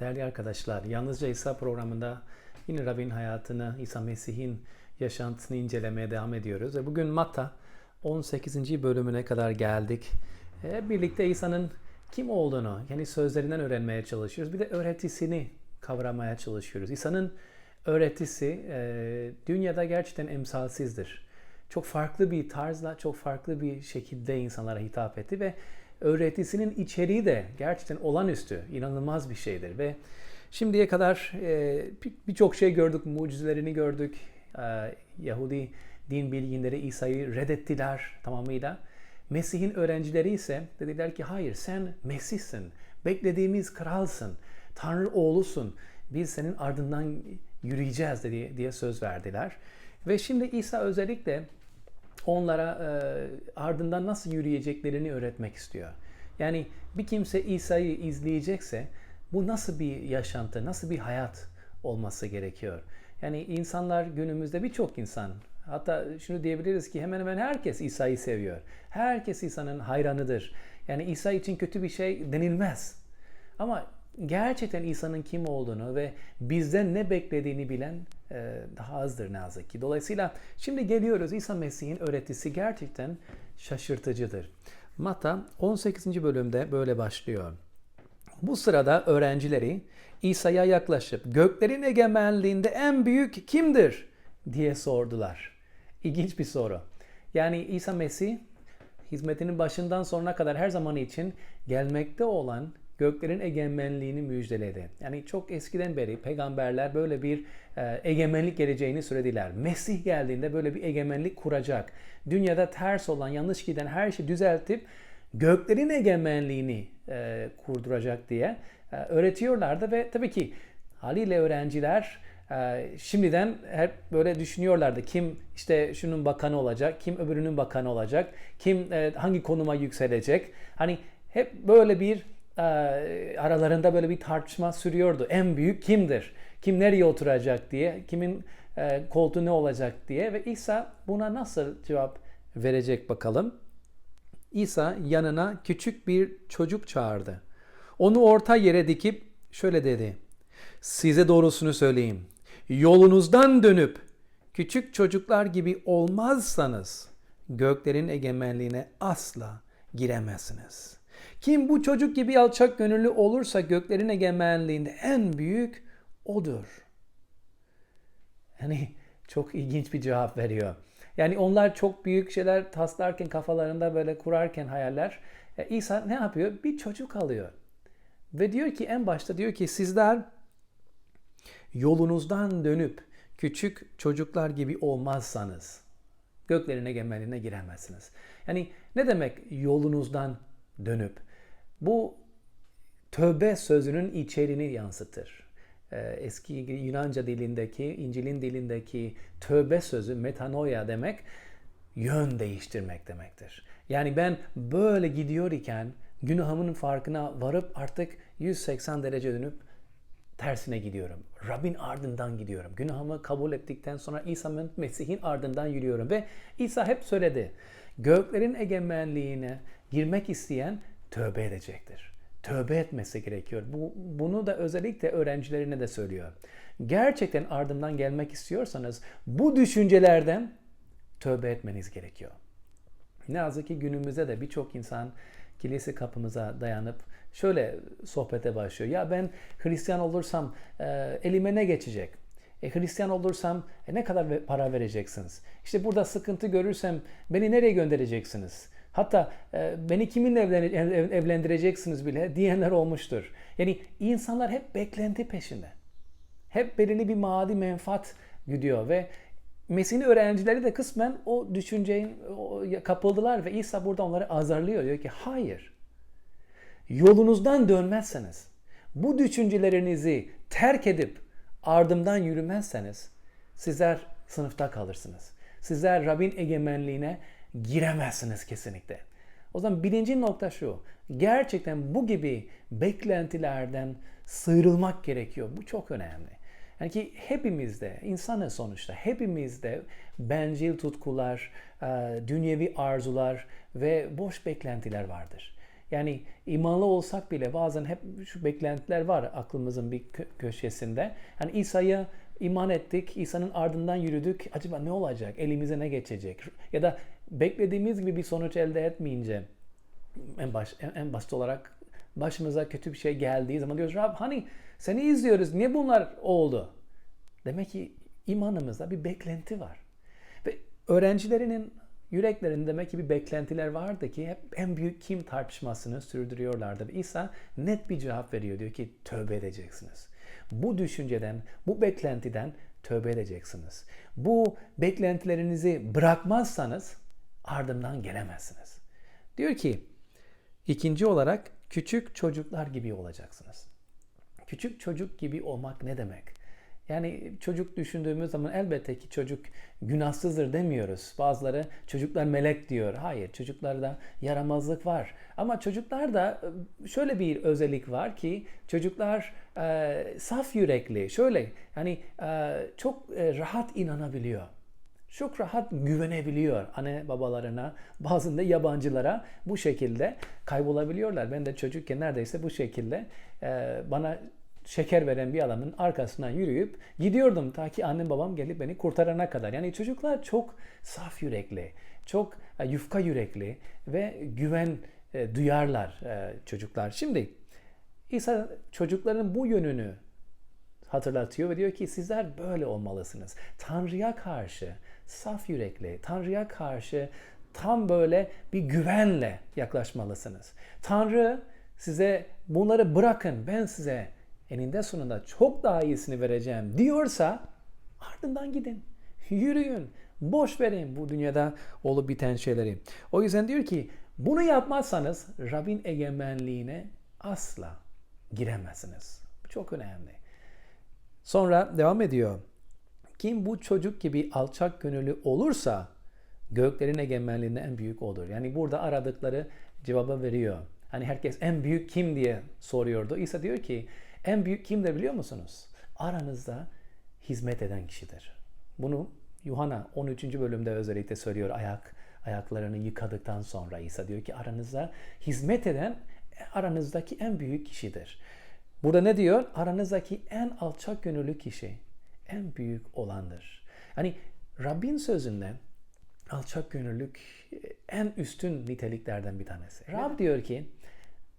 Değerli arkadaşlar, Yalnızca İsa programında yine Rabbin hayatını, İsa Mesih'in yaşantısını incelemeye devam ediyoruz. Ve bugün Matta 18. bölümüne kadar geldik. Hep birlikte İsa'nın kim olduğunu, yani sözlerinden öğrenmeye çalışıyoruz. Bir de öğretisini kavramaya çalışıyoruz. İsa'nın öğretisi e, dünyada gerçekten emsalsizdir. Çok farklı bir tarzla, çok farklı bir şekilde insanlara hitap etti ve öğretisinin içeriği de gerçekten olağanüstü, inanılmaz bir şeydir ve şimdiye kadar e, birçok şey gördük, mucizelerini gördük. E, Yahudi din bilginleri İsa'yı reddettiler tamamıyla. Mesih'in öğrencileri ise dediler ki hayır sen Mesih'sin, beklediğimiz kralsın, Tanrı oğlusun, biz senin ardından yürüyeceğiz dedi, diye söz verdiler. Ve şimdi İsa özellikle onlara e, ardından nasıl yürüyeceklerini öğretmek istiyor. Yani bir kimse İsa'yı izleyecekse bu nasıl bir yaşantı, nasıl bir hayat olması gerekiyor. Yani insanlar günümüzde birçok insan hatta şunu diyebiliriz ki hemen hemen herkes İsa'yı seviyor. Herkes İsa'nın hayranıdır. Yani İsa için kötü bir şey denilmez. Ama gerçekten İsa'nın kim olduğunu ve bizden ne beklediğini bilen daha azdır ne yazık ki. Dolayısıyla şimdi geliyoruz İsa Mesih'in öğretisi gerçekten şaşırtıcıdır. Matta 18. bölümde böyle başlıyor. Bu sırada öğrencileri İsa'ya yaklaşıp göklerin egemenliğinde en büyük kimdir diye sordular. İlginç bir soru. Yani İsa Mesih hizmetinin başından sonuna kadar her zaman için gelmekte olan göklerin egemenliğini müjdeledi. Yani çok eskiden beri peygamberler böyle bir e, egemenlik geleceğini söylediler. Mesih geldiğinde böyle bir egemenlik kuracak. Dünyada ters olan, yanlış giden her şeyi düzeltip göklerin egemenliğini e, kurduracak diye e, öğretiyorlardı ve tabii ki haliyle öğrenciler şimdiden hep böyle düşünüyorlardı. Kim işte şunun bakanı olacak, kim öbürünün bakanı olacak, kim hangi konuma yükselecek. Hani hep böyle bir e, aralarında böyle bir tartışma sürüyordu. En büyük kimdir? Kim nereye oturacak diye, kimin e, koltuğu ne olacak diye ve İsa buna nasıl cevap verecek bakalım. İsa yanına küçük bir çocuk çağırdı. Onu orta yere dikip şöyle dedi. Size doğrusunu söyleyeyim. Yolunuzdan dönüp küçük çocuklar gibi olmazsanız göklerin egemenliğine asla giremezsiniz. Kim bu çocuk gibi alçak gönüllü olursa göklerin egemenliğinde en büyük odur. Yani çok ilginç bir cevap veriyor. Yani onlar çok büyük şeyler taslarken kafalarında böyle kurarken hayaller e, İsa ne yapıyor? Bir çocuk alıyor. Ve diyor ki en başta diyor ki sizler yolunuzdan dönüp küçük çocuklar gibi olmazsanız göklerin egemenliğine giremezsiniz. Yani ne demek yolunuzdan dönüp? Bu tövbe sözünün içeriğini yansıtır. Eski Yunanca dilindeki, İncil'in dilindeki tövbe sözü metanoia demek yön değiştirmek demektir. Yani ben böyle gidiyor iken günahımın farkına varıp artık 180 derece dönüp tersine gidiyorum. Rabbin ardından gidiyorum. Günahımı kabul ettikten sonra İsa'nın Mesih'in ardından yürüyorum. Ve İsa hep söyledi. Göklerin egemenliğine girmek isteyen tövbe edecektir. Tövbe etmesi gerekiyor. Bu, bunu da özellikle öğrencilerine de söylüyor. Gerçekten ardından gelmek istiyorsanız bu düşüncelerden tövbe etmeniz gerekiyor. Ne yazık ki günümüzde de birçok insan kilise kapımıza dayanıp şöyle sohbete başlıyor. Ya ben Hristiyan olursam e, elime ne geçecek? E, Hristiyan olursam e, ne kadar para vereceksiniz? İşte burada sıkıntı görürsem beni nereye göndereceksiniz? Hatta e, beni kiminle evlendireceksiniz bile diyenler olmuştur. Yani insanlar hep beklenti peşinde. Hep belirli bir maddi menfaat gidiyor ve Mesih'in öğrencileri de kısmen o düşünceye kapıldılar ve İsa burada onları azarlıyor. Diyor ki hayır. Yolunuzdan dönmezseniz, bu düşüncelerinizi terk edip ardımdan yürümezseniz sizler sınıfta kalırsınız. Sizler Rabbin egemenliğine giremezsiniz kesinlikle. O zaman birinci nokta şu. Gerçekten bu gibi beklentilerden sıyrılmak gerekiyor. Bu çok önemli. Yani ki hepimizde, insanın sonuçta hepimizde bencil tutkular, dünyevi arzular ve boş beklentiler vardır. Yani imanlı olsak bile bazen hep şu beklentiler var aklımızın bir kö- köşesinde. Hani İsa'ya iman ettik, İsa'nın ardından yürüdük. Acaba ne olacak? Elimize ne geçecek? Ya da beklediğimiz gibi bir sonuç elde etmeyince en baş en, basit olarak başımıza kötü bir şey geldiği zaman diyoruz Rab hani seni izliyoruz niye bunlar oldu? Demek ki imanımızda bir beklenti var. Ve öğrencilerinin yüreklerinde demek ki bir beklentiler vardı ki hep en büyük kim tartışmasını sürdürüyorlardı. Ve İsa net bir cevap veriyor. Diyor ki tövbe edeceksiniz. Bu düşünceden, bu beklentiden tövbe edeceksiniz. Bu beklentilerinizi bırakmazsanız ardından gelemezsiniz. Diyor ki ikinci olarak küçük çocuklar gibi olacaksınız. Küçük çocuk gibi olmak ne demek? Yani çocuk düşündüğümüz zaman elbette ki çocuk günahsızdır demiyoruz. Bazıları çocuklar melek diyor. Hayır çocuklarda yaramazlık var. Ama çocuklarda e, şöyle bir özellik var ki çocuklar e, saf yürekli. Şöyle yani e, çok e, rahat inanabiliyor çok rahat güvenebiliyor anne babalarına, bazen de yabancılara bu şekilde kaybolabiliyorlar. Ben de çocukken neredeyse bu şekilde e, bana şeker veren bir adamın arkasından yürüyüp gidiyordum ta ki annem babam gelip beni kurtarana kadar. Yani çocuklar çok saf yürekli, çok e, yufka yürekli ve güven e, duyarlar e, çocuklar. Şimdi İsa çocukların bu yönünü hatırlatıyor ve diyor ki sizler böyle olmalısınız. Tanrı'ya karşı saf yürekli, Tanrı'ya karşı tam böyle bir güvenle yaklaşmalısınız. Tanrı size bunları bırakın ben size eninde sonunda çok daha iyisini vereceğim diyorsa ardından gidin. Yürüyün. Boş verin bu dünyada olup biten şeyleri. O yüzden diyor ki bunu yapmazsanız Rabbin egemenliğine asla giremezsiniz. Bu çok önemli. Sonra devam ediyor. Kim bu çocuk gibi alçak gönüllü olursa göklerin egemenliğinde en büyük odur. Yani burada aradıkları cevabı veriyor. Hani herkes en büyük kim diye soruyordu. İsa diyor ki en büyük kimdir biliyor musunuz? Aranızda hizmet eden kişidir. Bunu Yuhanna 13. bölümde özellikle söylüyor ayak ayaklarını yıkadıktan sonra İsa diyor ki aranızda hizmet eden aranızdaki en büyük kişidir. Burada ne diyor? Aranızdaki en alçak gönüllü kişi en büyük olandır. Hani Rabbin sözünde alçak gönüllülük en üstün niteliklerden bir tanesi. Rab diyor ki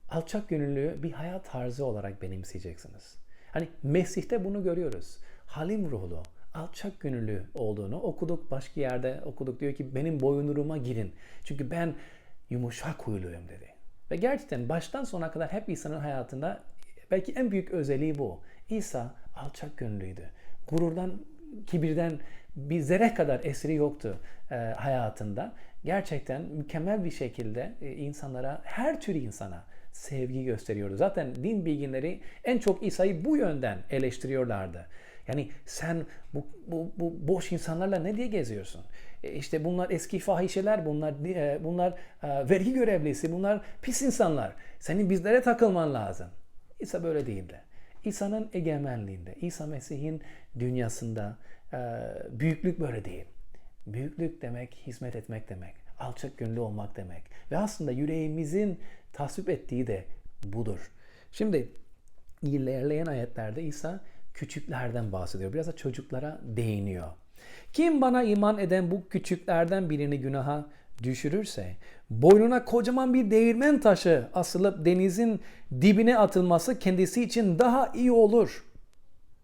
alçak gönüllülüğü bir hayat tarzı olarak benimseyeceksiniz. Hani Mesih'te bunu görüyoruz. Halim ruhlu, alçak gönüllü olduğunu okuduk. Başka yerde okuduk. Diyor ki benim boyunuruma girin. Çünkü ben yumuşak huyluyum dedi. Ve gerçekten baştan sona kadar hep İsa'nın hayatında belki en büyük özelliği bu. İsa alçak gönüllüydü. Gururdan, kibirden bir zerre kadar esiri yoktu e, hayatında. Gerçekten mükemmel bir şekilde e, insanlara, her tür insana sevgi gösteriyordu. Zaten din bilginleri en çok İsa'yı bu yönden eleştiriyorlardı. Yani sen bu, bu, bu boş insanlarla ne diye geziyorsun? E işte bunlar eski fahişeler, bunlar e, bunlar e, vergi görevlisi, bunlar pis insanlar. Senin bizlere takılman lazım. İsa böyle değildi. İsa'nın egemenliğinde, İsa Mesih'in dünyasında e, büyüklük böyle değil. Büyüklük demek hizmet etmek demek. Alçak gönüllü olmak demek. Ve aslında yüreğimizin tasvip ettiği de budur. Şimdi ilerleyen ayetlerde İsa küçüklerden bahsediyor. Biraz da çocuklara değiniyor. Kim bana iman eden bu küçüklerden birini günaha düşürürse boynuna kocaman bir değirmen taşı asılıp denizin dibine atılması kendisi için daha iyi olur.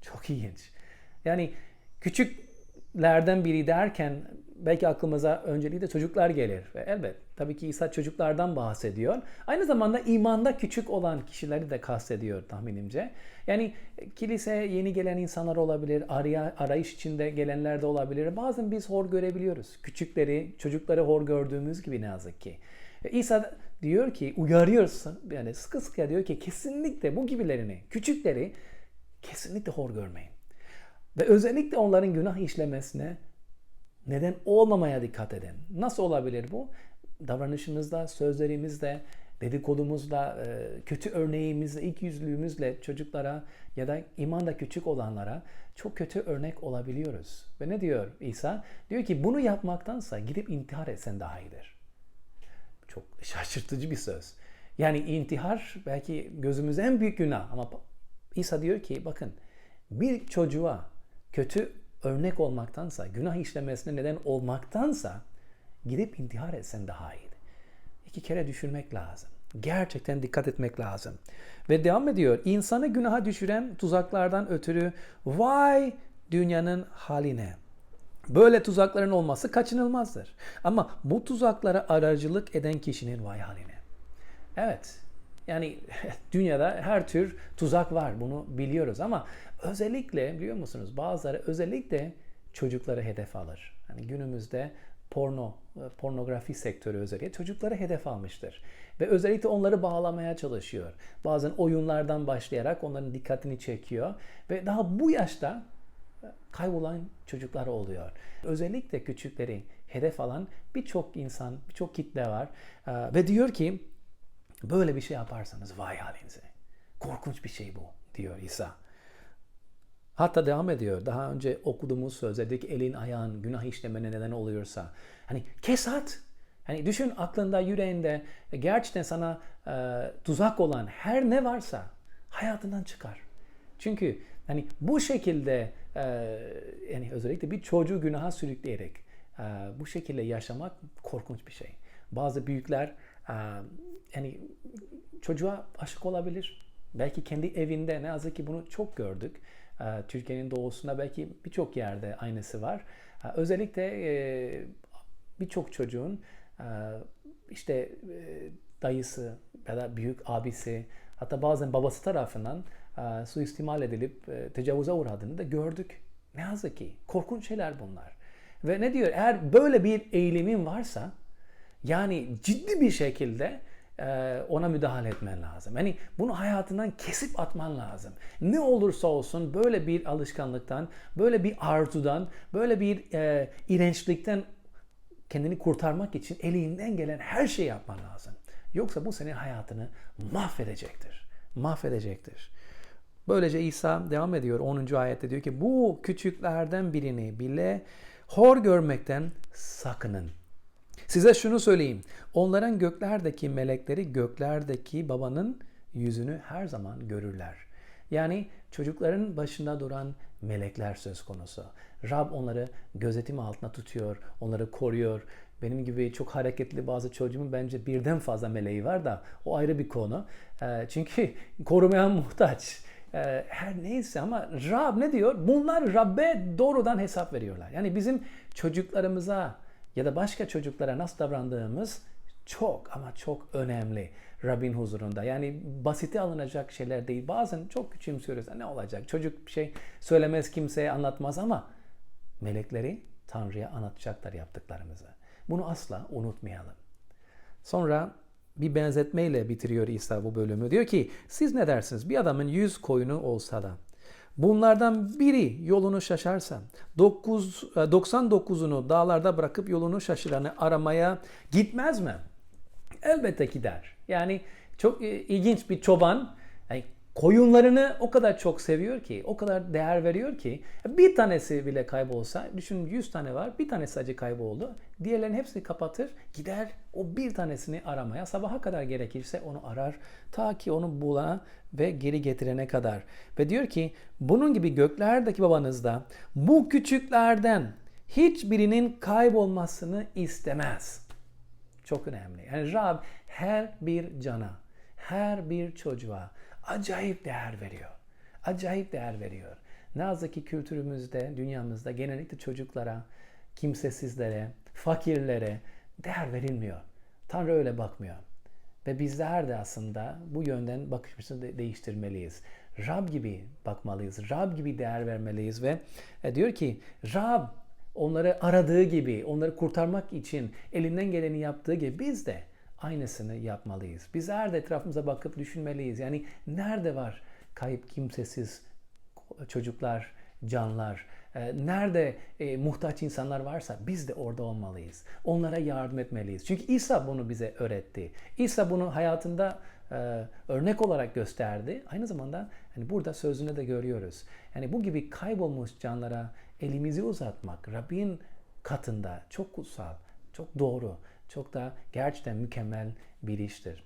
Çok ilginç. Yani küçüklerden biri derken belki aklımıza öncelikle çocuklar gelir. Ve elbet tabii ki İsa çocuklardan bahsediyor. Aynı zamanda imanda küçük olan kişileri de kastediyor tahminimce. Yani kiliseye yeni gelen insanlar olabilir, araya, arayış içinde gelenler de olabilir. Bazen biz hor görebiliyoruz. Küçükleri, çocukları hor gördüğümüz gibi ne yazık ki. İsa diyor ki, uyarıyorsun, yani sıkı sıkı diyor ki kesinlikle bu gibilerini, küçükleri kesinlikle hor görmeyin. Ve özellikle onların günah işlemesine neden olmamaya dikkat edin. Nasıl olabilir bu? Davranışımızda, sözlerimizde, dedikodumuzla, e, kötü örneğimizle, ilk yüzlüğümüzle çocuklara ya da imanda küçük olanlara çok kötü örnek olabiliyoruz. Ve ne diyor İsa? Diyor ki bunu yapmaktansa gidip intihar etsen daha iyidir. Çok şaşırtıcı bir söz. Yani intihar belki gözümüzde en büyük günah ama İsa diyor ki bakın bir çocuğa kötü örnek olmaktansa, günah işlemesine neden olmaktansa gidip intihar etsen daha iyi. İki kere düşünmek lazım. Gerçekten dikkat etmek lazım. Ve devam ediyor. İnsanı günaha düşüren tuzaklardan ötürü vay dünyanın haline. Böyle tuzakların olması kaçınılmazdır. Ama bu tuzaklara aracılık eden kişinin vay haline. Evet, yani dünyada her tür tuzak var bunu biliyoruz ama özellikle biliyor musunuz bazıları özellikle çocukları hedef alır. Hani günümüzde porno, pornografi sektörü özellikle çocukları hedef almıştır. Ve özellikle onları bağlamaya çalışıyor. Bazen oyunlardan başlayarak onların dikkatini çekiyor. Ve daha bu yaşta kaybolan çocuklar oluyor. Özellikle küçükleri hedef alan birçok insan, birçok kitle var. Ve diyor ki böyle bir şey yaparsanız vay halinize. Korkunç bir şey bu diyor İsa. Hatta devam ediyor. Daha önce okuduğumuz sözlerdeki elin ayağın günah işlemene neden oluyorsa. Hani kes at. Hani düşün aklında, yüreğinde gerçekten sana e, tuzak olan her ne varsa hayatından çıkar. Çünkü hani bu şekilde e, yani özellikle bir çocuğu günaha sürükleyerek e, bu şekilde yaşamak korkunç bir şey. Bazı büyükler e, yani çocuğa aşık olabilir. Belki kendi evinde ne yazık ki bunu çok gördük. E, Türkiye'nin doğusunda belki birçok yerde aynısı var. E, özellikle e, birçok çocuğun e, işte e, dayısı ya da büyük abisi hatta bazen babası tarafından suistimal edilip tecavüze uğradığını da gördük. Ne yazık ki korkunç şeyler bunlar. Ve ne diyor? Eğer böyle bir eğilimin varsa yani ciddi bir şekilde ona müdahale etmen lazım. Yani bunu hayatından kesip atman lazım. Ne olursa olsun böyle bir alışkanlıktan, böyle bir arzudan, böyle bir e, iğrençlikten kendini kurtarmak için elinden gelen her şeyi yapman lazım. Yoksa bu senin hayatını mahvedecektir. Mahvedecektir. Böylece İsa devam ediyor 10. ayette diyor ki bu küçüklerden birini bile hor görmekten sakının. Size şunu söyleyeyim. Onların göklerdeki melekleri göklerdeki babanın yüzünü her zaman görürler. Yani çocukların başında duran melekler söz konusu. Rab onları gözetim altına tutuyor, onları koruyor. Benim gibi çok hareketli bazı çocuğumun bence birden fazla meleği var da o ayrı bir konu. Çünkü korumaya muhtaç. Her neyse ama Rab ne diyor? Bunlar Rab'be doğrudan hesap veriyorlar. Yani bizim çocuklarımıza ya da başka çocuklara nasıl davrandığımız çok ama çok önemli Rabbin huzurunda. Yani basite alınacak şeyler değil. Bazen çok küçümsüyoruz. Ne olacak? Çocuk bir şey söylemez kimseye anlatmaz ama melekleri Tanrı'ya anlatacaklar yaptıklarımızı. Bunu asla unutmayalım. Sonra bir benzetmeyle bitiriyor İsa bu bölümü. Diyor ki siz ne dersiniz? Bir adamın yüz koyunu olsa da bunlardan biri yolunu şaşarsa 9, 99'unu dağlarda bırakıp yolunu şaşıranı aramaya gitmez mi? Elbette gider. Yani çok ilginç bir çoban yani koyunlarını o kadar çok seviyor ki, o kadar değer veriyor ki bir tanesi bile kaybolsa, düşünün 100 tane var, bir tanesi sadece kayboldu. Diğerlerin hepsini kapatır, gider o bir tanesini aramaya. Sabaha kadar gerekirse onu arar ta ki onu bulana ve geri getirene kadar. Ve diyor ki bunun gibi göklerdeki babanız da bu küçüklerden hiçbirinin kaybolmasını istemez. Çok önemli. Yani Rab her bir cana, her bir çocuğa acayip değer veriyor. Acayip değer veriyor. Ne yazık ki kültürümüzde, dünyamızda genellikle çocuklara, kimsesizlere, fakirlere değer verilmiyor. Tanrı öyle bakmıyor. Ve bizler de aslında bu yönden bakış açısını değiştirmeliyiz. Rab gibi bakmalıyız. Rab gibi değer vermeliyiz ve e, diyor ki Rab onları aradığı gibi, onları kurtarmak için elinden geleni yaptığı gibi biz de aynısını yapmalıyız. Bizler de etrafımıza bakıp düşünmeliyiz. Yani nerede var kayıp kimsesiz çocuklar, canlar, e, nerede e, muhtaç insanlar varsa biz de orada olmalıyız. Onlara yardım etmeliyiz. Çünkü İsa bunu bize öğretti. İsa bunu hayatında e, örnek olarak gösterdi. Aynı zamanda hani burada sözünde de görüyoruz. Yani bu gibi kaybolmuş canlara elimizi uzatmak Rabbin katında çok kutsal, çok doğru, çok da gerçekten mükemmel bir iştir.